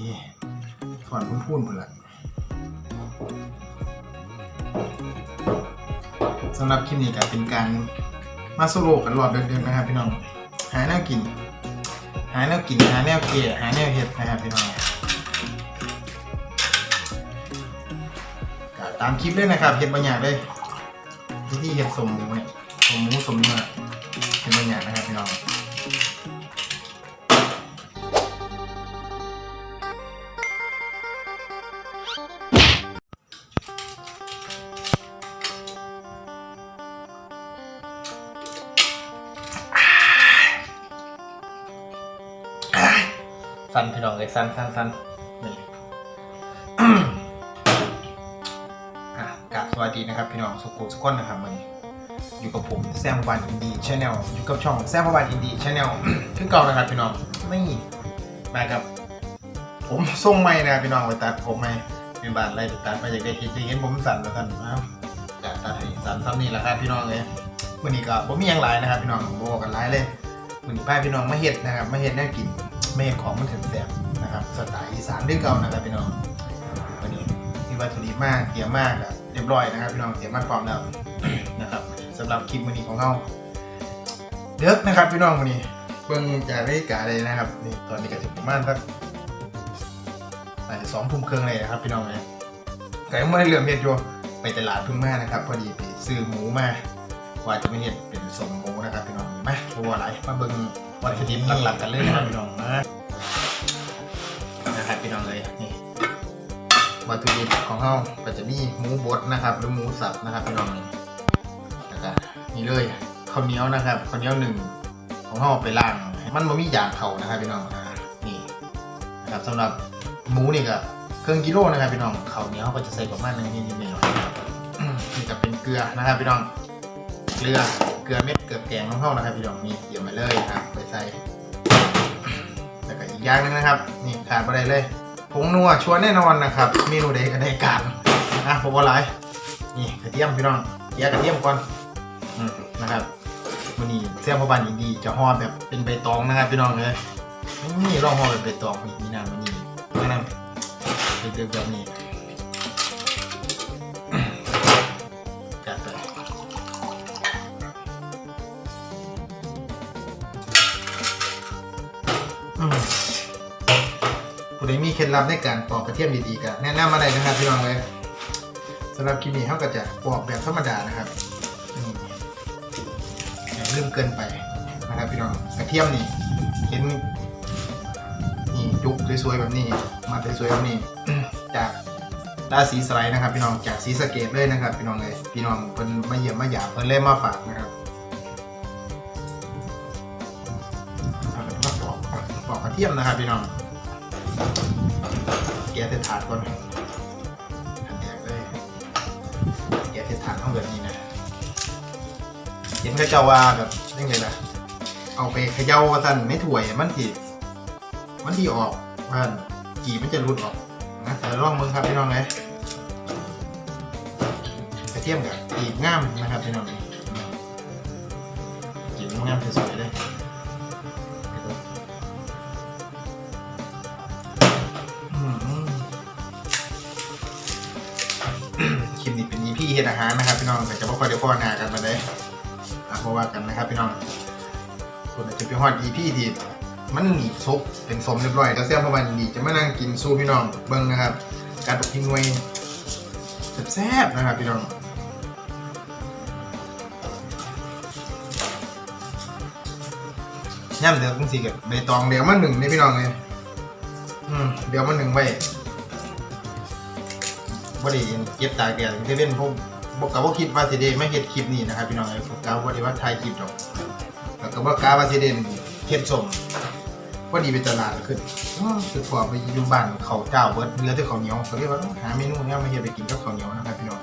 ่ถอนพุ่นๆหมดละสำหรับคลิปนี้ก็เป็นการมาโซโลกันรอบเดิมๆนะครับพี่น้อง หาแนวกิน หาแนวกิน หาแนวเกลี่ยหาแนวเห็ดนะครับพี่น้องก็ตามคลิปเลยนะครับเห็ดบางอย่างเลยวิธีเห็ดสมหมูเนี่ยสมหมูสมเนื้อเห็ดบางอย่างนะครับพี่น้อง สั้นพี่น้องเลยสั้นสั้นสั้นนี่อะกาบสวัสดีนะครับพี่น้องสุขุสุขคนนะครับวันนี้อยู่กับผมแซมวันอินดี้ชาแนลอยู่กับช่องแซมวันอินดี้ชาแนลคือเก่านะครับพี่น้องไม่มากับ ผมทรงไม่นะพี่น้องไปตัดผมไม่เป็นบานอะไรตัดมาจากได้คิดจะเห็นผมสั่นแล้วท่นนะครับจะตัดให้สั่นซ้ำนี่แหละครับพี่น้องเลยวันนี้ก็ผมมีอย่างไรนะครับพี่น้องบอกกันหลายเลยวันนี้ป้าพี่น้องมาเห็ดนะครับมาเห็ดแน่กิน ไม่เห็ดของมันถึงแสบนะครับสไตล์อีสานด้วยเก่านะครับพี่น้องวันนี้มีวัตถุดิบมากเตรียมมากอะเรียบร้อยนะครับพี่น้องเตรียมมากพร้อมแล้วนะครับสำหรับคลิปวันนี้ของเราเด็กนะครับพี่น้องวันนี้เบิ่งจากนาฬิกาเลยนะครับนี่ตอนนี้ก็ถึงประมาณสักสองทุ่มครึ่งเลยนะครับพี่น้องเลยแต่ยังไม่ได้เริ่มเห็ดอยู่ไปตลาดเพิ่งมานะครับ พอดีไปซื้อหมูมาว่าจะไม่เห็ดเป็นสมหมูนะครับพี่น้องมาตัวอะไรมาเบิ่ง วัตถุดิบหลักๆกันเลยนะครับพี่น้องมานะครับพี่น้องเลยนี่วัตถุดิบของเราก็จะมีหมูบดนะครับหรือหมูสับนะครับพี่น้องนี่แล้วก็นี่เลยข้าวเหนียวนะครับข้าวเหนียวหนึ่งของเราไปล่างให้มันบ่มีอย่างเขานะครับพี่น้องอ่านี่นะครับสำหรับหมูนี่ก็เครื่องกิโลนะครับพี่น้องข้าวเหนียวก็จะใส่ประมาณหนึงนิดๆหน่อยๆอืมนี่ก็เป็นเกลือนะครับพี่น้องเกลือเก ลือเม็ดเกลือแกงของเรานะครับพี่น้องนี่เตรียมมาเลยครับไปใส่แล้วก็อีกอย่างนึงนะครับ นี่ขาดไปได้เลยผงนัวชวนแน่นอนนะครับเมนูใดก็ได้การนะผมว่าไรนี่กระเทียมพี่น้องแยกกระเทียมก่อนอนะครับวันนี้เสียมพบานอินดีจะห่อแบบเป็นใบตองนะครับพี่น้องเลยนี่ลองห่อแบบใบตองนี่มีน้ำมันนี่มาน้ำเป็นแบบนี้ ล็ดลับในการปอกกระเทียมดีๆก็แนะนำมาได้นะครับพี่น้องเลยสำหรับคลิปนี้เขาก็จะปอกแบบธรรมดานะครับอย่าลืมเกินไปนะครับพี่น้องกระเทียมนี่เห็นนี่ยุกสวยๆแบบนี้ มาสวยๆแบบนี้จากราศีสไลด์นะครับ พี่น้องจากสีสเกตเลยนะครับ พี่น้องเลยพี่น้องเพิ่นมาเยี่ยมมาหยาบเพิ่นเล่มาฝากนะครับเอาปอกปอกกระเทียมนะครับพี่น้อง แกะเส้นถาดก่อนอันแรกเลยแกะเส้นถาดต้องแบบนี้นะเห็นเขาเจ้าว่าแบบยังไงล่ะ เอาไปเขย่าสั่นไม่ถ่วยมันทีมันทีออกมันกี่มันจะรุดออกนะแต่ลองมือครับพี่น้องเลยกระเทียมกับกีบง่ามนะครับพี่น้องกีบ เป็น EP เฮ็ดอาหารนะครับพี่น้องแต่จะไม่ค่อยได้พ่อหน้ากันมาเลยอะเพราะว่ากันนะครับพี่น้องคนอาจจะไปฮอด EP ที่มันหนีซุปเป็นสมเรียบร้อยแล้วเสียเพราะวันดีจะมานั่งกินสู้พี่น้องเบิ้งนะครับ การตกทิ้งไว้แซ่บๆนะครับพี่น้องย่ำเดี๋ยวต้องสีกับใบตองเดี๋ยวมาหนึ่งนี่พี่น้องเลยอืมเดี๋ยวมันหนึ่งไว้ บ่ได้เก็บตากแดดที่เป็นพวกบอกกับว่าคิดว่าสิเดไม่เฮ็ดคลิปนี้นะครับพี่น้องไอ้กาว่าได้ว่าถ่ายคลิปดอกแล้วก็บ่กล้าว่าสิเดนเฮ็ดสมพอดีไปตลาดขึ้นอ้อคือพอไปอยู่บ้านเขาเจ้าเบิดเหลือแต่เขาเหนียวก็เลยว่าต้องหาเมนูเนี้ยมาเฮ็ดไปกินกับเขาเหนียวนะครับพี่น้อง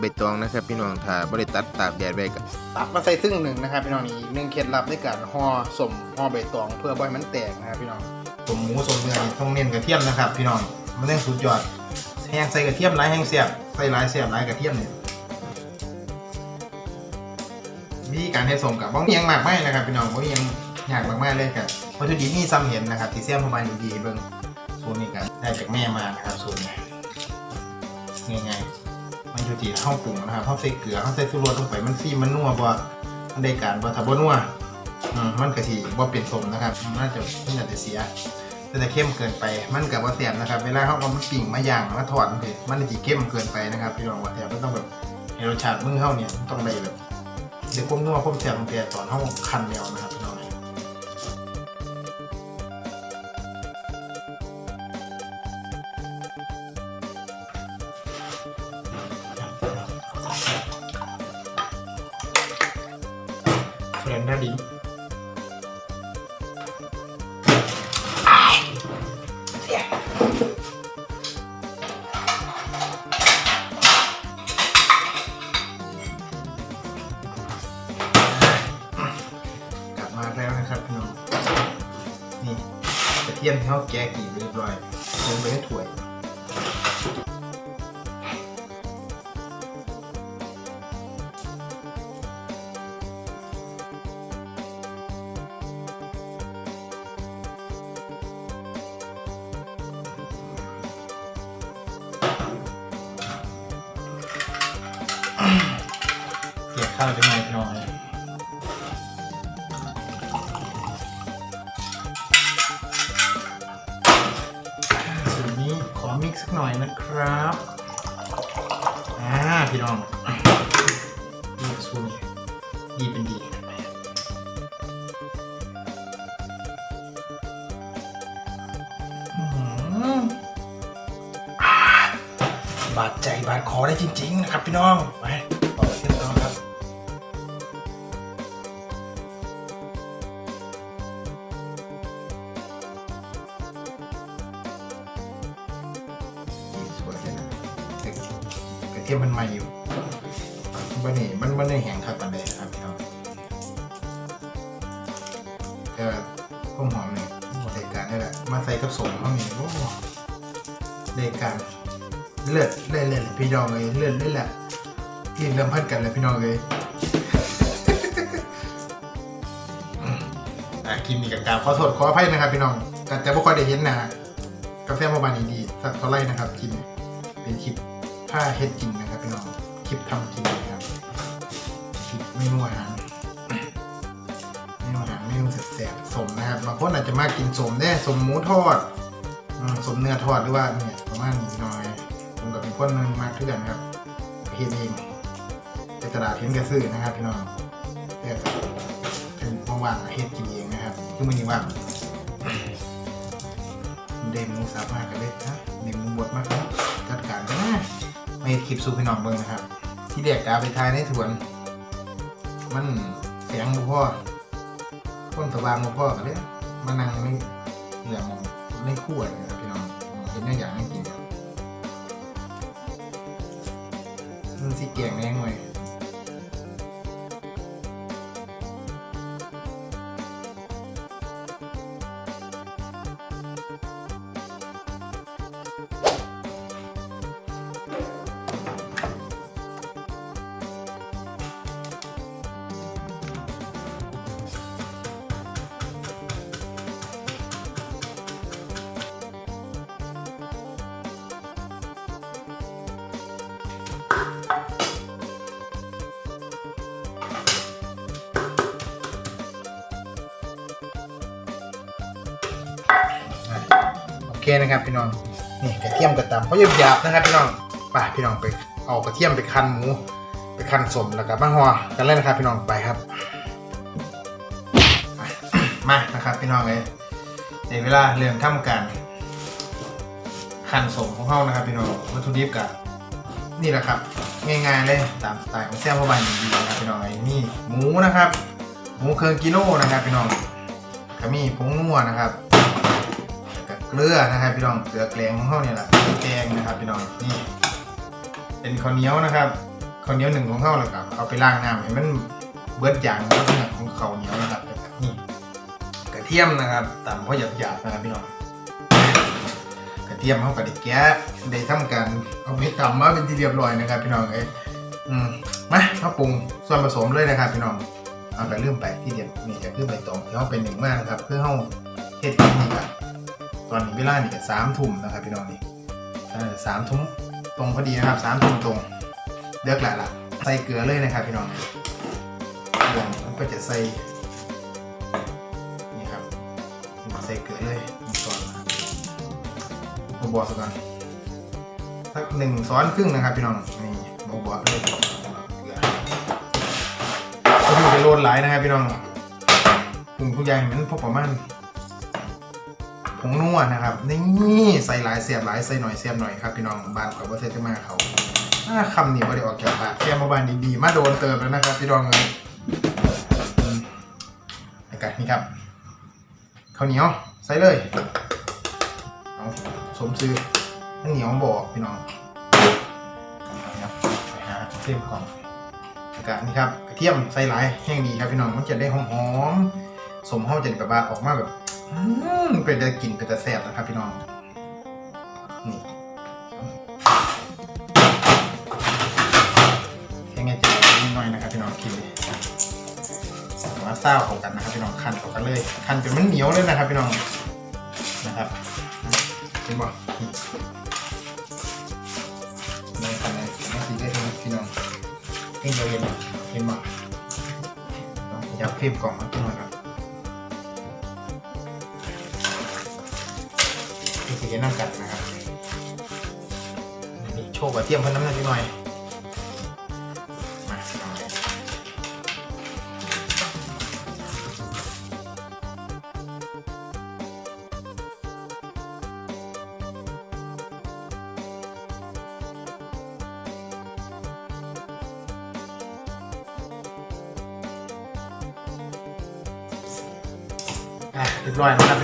ใบตองนะครับพี่น้องถ้าบริตัดตากแดดไว้ก็ตักมาใส่ซึ่งหนึ่งนะครับพี่น้องนี่หนึ่งเคล็ดลับในการห่อสมห่อใบตองเพื่อบ่ให้มันแตกนะครับพี่น้องสมหมูสมเนื้อต้องเน้นกระเทียมนะครับ พี่น้องมันต้องสุดยอด แห้งใส่กระเทียมหลายแห้งเสียบใส่หลายเสียบหลายกระเทียมเนี่ยวิธีการเฮ็ดสมกับบ้องยังมากไม่นะครับพี่น้องบ้องยังยากมากๆเลยครับวัตถุดิบมีซ้ำเห็นนะครับที่เสียมประมาณดีๆเบิ่งสูตรนี้กันได้จากแม่มานะครับสูตรนี้ง่ายๆมันอยู่ที่ห้องปรุงนะครับห้องใส่เกลือห้องใส่สุรสลงไปมันซีมันนัวบ่มันได้การบ่ถ้าบ่นัวมันก็สิบ่เป็นสมนะครับมันน่าจะมันอาจะเสีย แต่ถ้เข้มเกินไป มันกับ่แซ่บนะครับ เวลาเขาเอามันปิ่งมาย่างมาถอดมันเลยมันจะเข้มเกินไปนะครับพี่น้องว่าแต่มันต้องแบบให้รสชาติมือเข้าเนี่ยต้องได้แบบเดี๋ยวความนัวความแซ่บของแต่ตอนเฮาคันแล้วนะครับ เทียมที่เขาแกะกี่เรียบร้อยลงไปให้ถ้วยเกี่ยข้าวจะมาพี่น้องเลย หน่อยนะครับอ่าพี่น้องนี่สูนี้ดีเป็นดีบาดใจบาดคอได้จริง ๆ นะครับพี่น้องไป เทียมมันใหม่อยู่มันนี่มันมันไม่แห้งครับปันใดนะครับพี่น้องแต่ต้มหอมเนี่ยหมดรายการนี่แหละ มาใส่กับสมเขาเนี่ยโอ้รายการเลือดเลือดเลยพี่น้องเลยเลือดเลือดแหละพี่เริ่มพัดกันเลยพี่น้องเลยอะกินมีกับกาบขอโทษขออภัยนะครับ พี่น้องแต่จะไม่ค่อยได้เห็นนะกาแฟโมบายนี้ดีสักเท่าไรนะครับกินเป็นคลิป ผ้าเฮ็ดจริงนะครับพี่น้องคลิปทำจริงนะครับคลิปเมนูอาหารเมนูอาหารเมนูแสบๆสมนะครับบางคนอาจจะมากินสมได้สมหมูทอดสมเนื้อทอดหรือว่าเนี่ยประมาณนี้น่อยผมกับเป็นคนหนึงมากเพื่อนครับเฮ็ดเองไปตลาดเห็นกระซื้อนะครับพี่น้องแต่ถึงว่างๆเฮ็ดกินเองนะครับคือมันนี้ว่างเดมหมูสับมากกันเลยนะเดมหมูบดมากครับจัดการกันนะ ม่คลิปสูพี่น้องเบิ่งนะครับ ที่เด็กกาไปทายในถวน มันเสียงบ่พ่อคนสว่างบ่พ่อกันเลยมานั่งไม่เหลืองไม่คู่เลยนะครับพี่น้องเห็นได้อย่างไม่กินมันสีเกียงแดงเลย นะครับพี่น้องนี่กระเทียมกระตำเพราะหยาบๆนะครับพี่น้องไปพี่น้องไปเอากระเทียมไปคั้นหมูไปคั้นสมแล้วก็มาห่อกันเลยนะครับพี่น้องไปครับ มานะครับพี่น้องเลยในเวลาเริ่มทำการคั้นสมของเฮานะครับพี่น้องวัตถุดิบกับนี่แหละครับง่ายๆเลยตามสไตล์ของแซ่บพ่อบานอย่างดีนะครับพี่น้องไอ้นี่หมูนะครับ หมูเคิร์กิโลนะครับพี่น้องก็มีผงนัวนะครับ เกลือนะครับพี่น้องเกลือแกลงของเขาเนี่ยแหละแกงนะครับพี่น้องนี่ เป็นข้าวเหนียวนะครับข้าวเหนียวหนึ่งของเขาแล้วก็เอาไปล้างน้ำให้มันเบิดอย่างเบิดเนื้อของข้าวเหนียวนะครับนี่กระเทียมนะครับตำเพราหยาบๆนะครับพี่น้องกระเทียมเขาก็ได้แกะได้ทำการเอาไปตำมาเป็นที่เรียบร้อยนะครับพี่น้องเอ้ยอืมมามาปรุงส่วนผสมเลยนะครับพี่น้องเอาไปเริ่มไปที่เดียวนี่จะคือใบตองที่เขาเป็นหนึ่งมากนะครับเพื่อเขาเฮ็ดกินนี่ครับ ตอนนี้เวลานี่ก็สามทุ่มนะครับพี่น้องนี่สามทุ่มตรงพอดีนะครับสามทุ่มตรงเลือกแหละล่ะใส่เกลือเลยนะครับพี่น้องเกลือมันก็จะใส่นี่ครับใส่เกลือเลยนี่ก่อนนะครับผมบอกสักก่อนสักหนึ่งช้อนครึ่งนะครับพี่น้องนี่ผมบอกเลยเกลือก็มีเป็นโลนหลายนะครับพี่น้องปรุงทุกอย่างให้มันพอประมาณ ผงนวดนะครับ นี่ใส่หลายเสียบหลายใส่หน่อยเสียบหน่อยครับพี่น้องบานข่อยว่าเซตมาเขาอ่าคำนี้ว่าได้ออกจากปากแค่มาบานดีๆมาโดนเติมแล้วนะครับพี่น้องเลยอากาศนี่ครับข้าวเหนียวใส่เลยเอาสมซื้อข้าวเหนียวบอกพี่น้องนะครับไปหาเทียมก่อนอากาศนี่ครับกระเทียมใส่หลายแห้งดีครับพี่น้องมันจะได้หอมๆสมห้องจะแบบว่าออกมาแบบ อืมเป็นจะกลิ่นเป็นจะแซ่บนะครับพี่น้อง นี่แค่ไงจะนิดหน่อยนะครับพี่น้องกินแต่ว่าเศร้าเข้ากันนะครับพี่น้องคันเข้ากันเลย คันจนมันเหนียวเลยนะครับพี่น้อง นะครับเห็นบ่นี่เลยคั้นเลยไม่สีได้เลยพี่น้องเห็นเดียวเห็นบ่เห็นบ่อยากเพิ่มกล่องมาพี่น้องครับ สีน้ำกัดนะครับนี่โชว์กระเทียมเพิ่มน้ำหนักนิดหน่อยมาเอาเลยอะเรียบร้อยนะครับ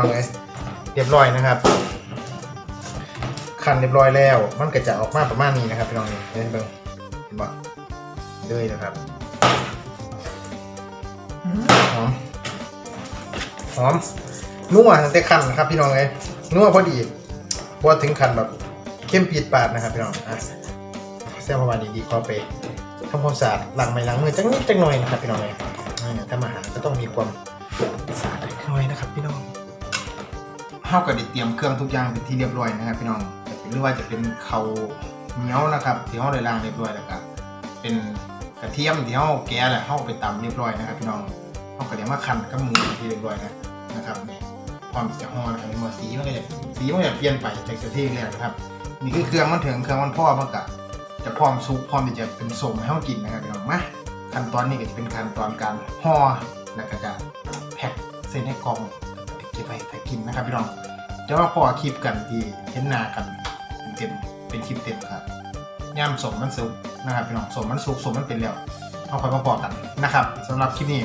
น้องเลยเรียบร้อยนะครับคันเรียบร้อยแล้ว มันก็จะออกมาประมาณนี้นะครับพี่น้องนี่เห็นเบิ่งเห็นบ่เลยนะครับหอมหอมนัวแต่คันนะครับพี่น้องเลยนัวพอดีพอถึงคันแบบเข้มปีดปาดนะครับพี่น้องอะแซ่บประมาณนี้ดีขอไปทำความสะอาดล้างไม้ล้างมือจังนิดจังหน่อยนะครับพี่น้องเลยถ้ามาหาก็ต้องมีความ เท่ากับได้เตรียมเครื่องทุกอย่างเป็นที่เรียบร้อยนะครับพี่น้องจะเป็นหรือว่าจะเป็นเขาเหนียวนะครับที่เขาได้ล้างเรียบร้อยแล้วก็เป็นกระเทียมที่เขาแกะแล้วเขาเอาไปตำเรียบร้อยนะครับพี่น้องเขาก็เดี๋ยวมาคั่นกับหมูที่เรียบร้อยนะนะครับนี่ความจะห่อนะครับมีสีมันก็จะสีมันจะเปลี่ยนไปจากกะเทิแรกนะครับนี่คือเครื่องมันถึงเครื่องมันพ่อมันก็จะพร้อมซุปพร้อมที่จะเป็นสมให้เขากินนะครับพี่น้องมาขั้นตอนนี้ก็จะเป็นขั้นตอนการห่อแล้วก็จะแพ็คเส้นให้กอง ก็บไว้ถ้ากินนะครับพี่น้องเดี๋ยวมาพอคลิปกันที่เห็นหน้ากันเต็มเป็นคลิปเต็มครับย่ำสมมันสุกนะครับพี่น้องสมมันสุกสมมันเป็นแล้วเอาคอยมาพอกันนะครับสำหรับคลิปนี้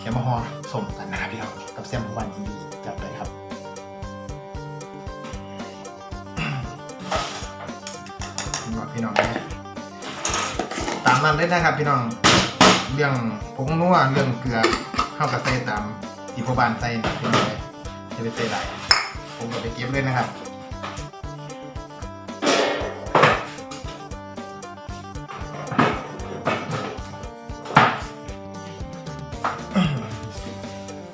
เดี๋ยวมาห่อสมกันนะครับพี่น้องกับเส้นวันดีๆจับเลยครับพี่อพี่น้องนะตามนั้นเลยนะครับพี่น้องเรื่องผงนัวเรื่องเกลือเข้ากับใส่ตามที่พ่อบ้านใส่นะพี่น้อง ไปใส่ไรผมก็ไปเก็บเลยนะครับ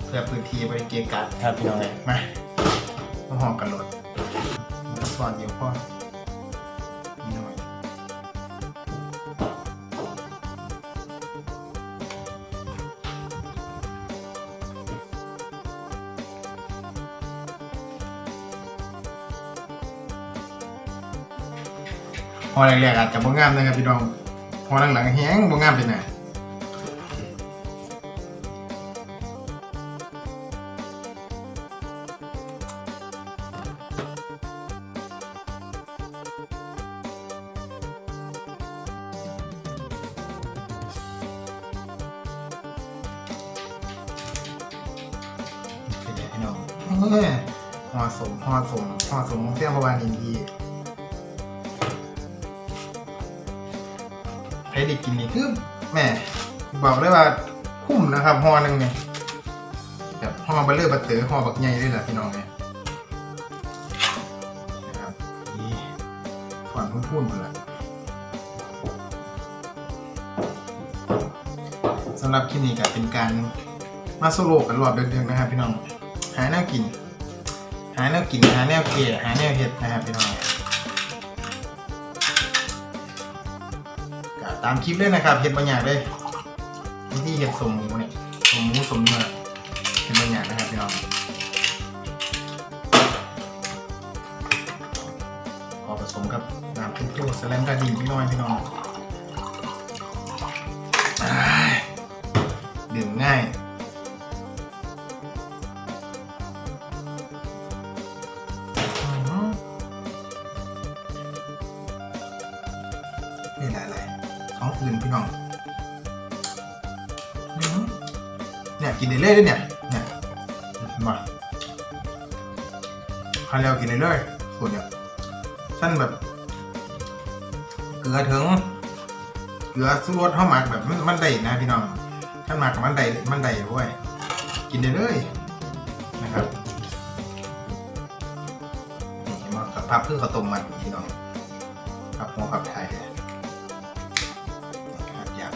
เพื่อพื้นที่บริเกะกัดครับพี่น้องเลยมามาหอมกันรถก่อนเดี๋ยวพ่อ พอแรกๆอาจจะบ่งามนะครับพี่น้องพอหลังๆแห้งบ่งามเป็นไง ใครได้กินนี่คือแม่บอกเลยว่าคุ้มนะครับห่อหนึ่งเนี่ยแบบห่อเบลเลอร์บัตเตอร์ห่อบักใหญ่ด้วยแหละพี่น้องเนี่ยนะครับนี่ถอนพุ่นๆหมดละสำหรับคลิปนี้ก็เป็นการมาโซโลกันรอบเดึกๆนะครับพี่น้องหาแนวกิน หาแนวกินหาแนวเกะหาแนวเฮ็ดนะครับพี่น้องามคลิปเลยนะครับเห็ดบางอย่างเลยวิธีเห็ดสมหมูเนี่ยสมหมูสมเนื้อเห็ดบางอย่างนะครับพี่น้องพอผสมกับน้ำเป็นตัวสแลมกระดิ่งนิดน้อยพี่น้อง ได้เลยด้วยเนี่ยเนี่ยมาคาเร็วกินได้เลยส่วนเนี่ยสั้นแบบ เกลือถึงเกลือสู้รสเข้าหมักแบบมันมันได้นะพี่น้องท่านหมักมันได้มันได้ด้วยกินได้เลยนะครับนี่เห็นไหมากับพับเพื่อข้าวต้มมันพี่น้องพับหัวพับไทยหักยาง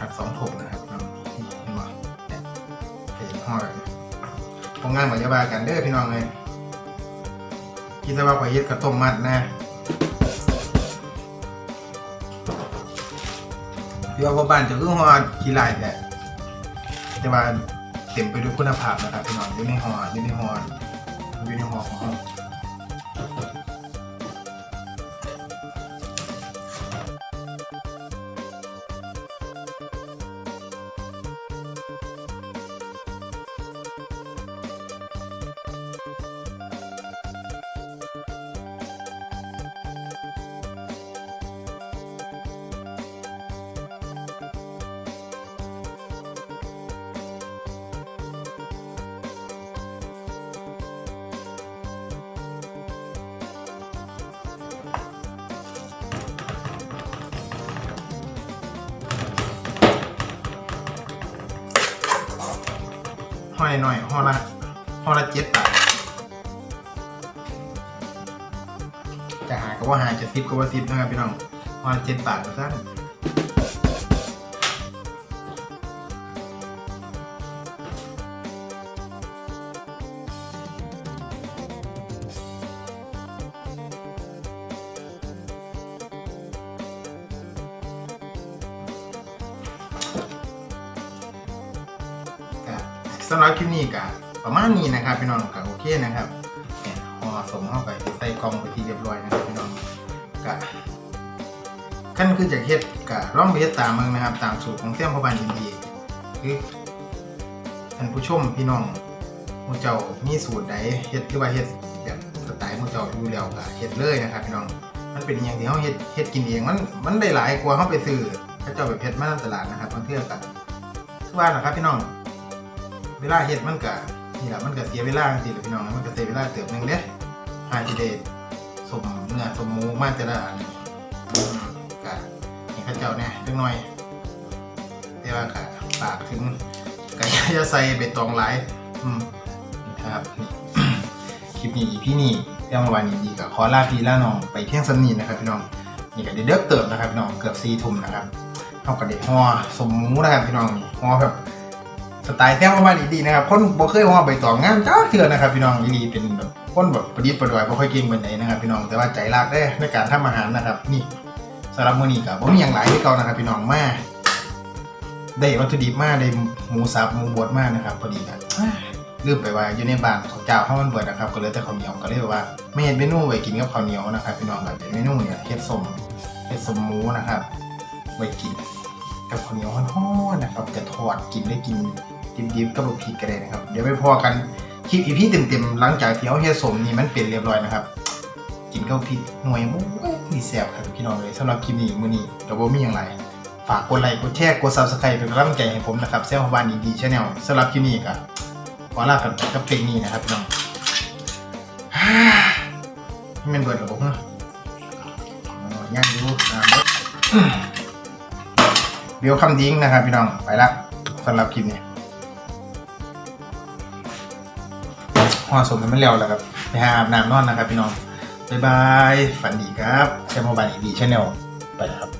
หักสองถกนะ งานเหมือนจะบากันเด้อพี่น้องเลยคิดว่าไปยเฮ็ดกระต้มมัดนะเดี๋ยวพอบ้านจะคือห่อขี้ลาแต่แต่ว่าเต็มไปด้วยคุณภาพนะครับพี่น้องอยู่ในหออยู่ในหออยู่ในหอของเรา ห่อหน่อยๆห่อละห่อละเจ็ดบาทจะหาก็ว่าหาจะซิปก็ว่าซิปนะครับพี่น้องห่อละเจ็ดบาทก็สั้น ประมาณนี้นะครับพี่น้องก็โอเคนะครับห่อสมเข้าไปใส่กล่องไปที่เรียบร้อยนะครับพี่น้องก็ขั้นคือจากเฮ็ดก็ลองไปเฮ็ดตามมึงนะครับ ตามสูตรของเสี่ยมพบานอินดีคือท่านผู้ชมพี่น้องมูเจ้ามีสูตรใดเฮ็ดหรือว่าเฮ็ดแบบสไตล์มูเจ้าอยู่แล้วก็เฮ็ดเลยนะครับพี่น้องมันเป็นอย่างที่เฮาเฮ็ดเฮ็ดกินเองมันมันได้หลายกว่าเฮาไปซื้อเขาเจ้าไปเฮ็ดมาตลาดนะครับบางเทื่อก็คือว่านะครับพี่น้อง เวลาเฮ็ดมันก็ นี่แหละมันก็เสียเวลาจริงๆแหละพี่น้องมันก็เสียเวลาเติบหนึงเด้หาจิเดชสมเนื้อสมมูมาแต่ละอันอืมก็ให้ข้าเจ้าเนี่ยเล็กน้อยแต่ว่าก็ฝากถึงก็อย่าใส่ใบตองหลายอืมนะครับนี่คลิปนี้พี่นี่เรื่องวันนี้ดีกับขอลาพี่ลาน้องไปเพียงสนีนะครับพี่น้องนี่ก็เดี๋ยวเด็กเติบนะครับพี่น้องเกือบสี่ทุ่มนะครับเท่ากับเด็กห่อสมมูนะครับพี่น้องห่อแบบ สไตล์แท้ประมาณดีๆนะครับคนบ่เคยว่าใบตองงามจ้าเถื่อนะครับพี่น้องอีนีเป็นแบบคนแบบประดิษฐ์ประดอยบ่ค่อยเก่งปานใดนนะครับพี่น้องแต่ว่าใจรักได้ในการทำอาหารนะครับ นี่สำหรับมื้อนี้ก็บ่มีหยังหลายที่เก่านะครับพี่น้องมาได้วัตถุดิบมาได้หมูสับหมูบดมานะครับพอดีครับอ้าลืมไปว่าอยู่ในบ้านของเจ้าเฮามันเบิดนะครับ ก็เลยแต่ข้าวเหนียวก็เลยว่าไม่เฮ็ดเมนูไว้กินกับข้าวเหนียวนะครับพี่น้องก็เป็นเมนูเนี่ยเฮ็ดสมเฮ็ดสมหมูนะครับไว้กินกับข้าวเหนียวฮ้อนๆนะครับจะทอดกินได้กิน ดิบๆกับลูกพริกก็ได้นะครับ เดี๋ยวไปพอกันคลิปอีพีเต็มๆหลังจากที่เขาเฮ็ดสมนี่มันเป็นเรียบร้อยนะครับ กินกับพริกหน่วยโอ้ยมีแซ่บครับพี่น้องเลยสำหรับคลิปนี้มื้อนี้ก็บ่มีหยังไรฝากกดไลค์กดแชร์กด Subscribe เป็นกำลังใจให้ผมนะครับเซลล์บ้านดีๆ Channel สำหรับคลิปนี้ก็ขอลากันไปกับเพลงนี้นะครับพี่น้องฮ่านี่มันเบิดหรอผมเหรออ๋อย่างอยู่อ่าเบิดเดี๋ยวคำดิ้งนะครับพี่น้องไปละสำหรับคลิปนี้ ห่อสมมันไม่เร็วแล้วครับ ไปหาอาบน้ำนอนนะครับพี่น้อง บ๊ายบาย ฝันดีครับแชมป์บานอีดีชาแนลไปครับ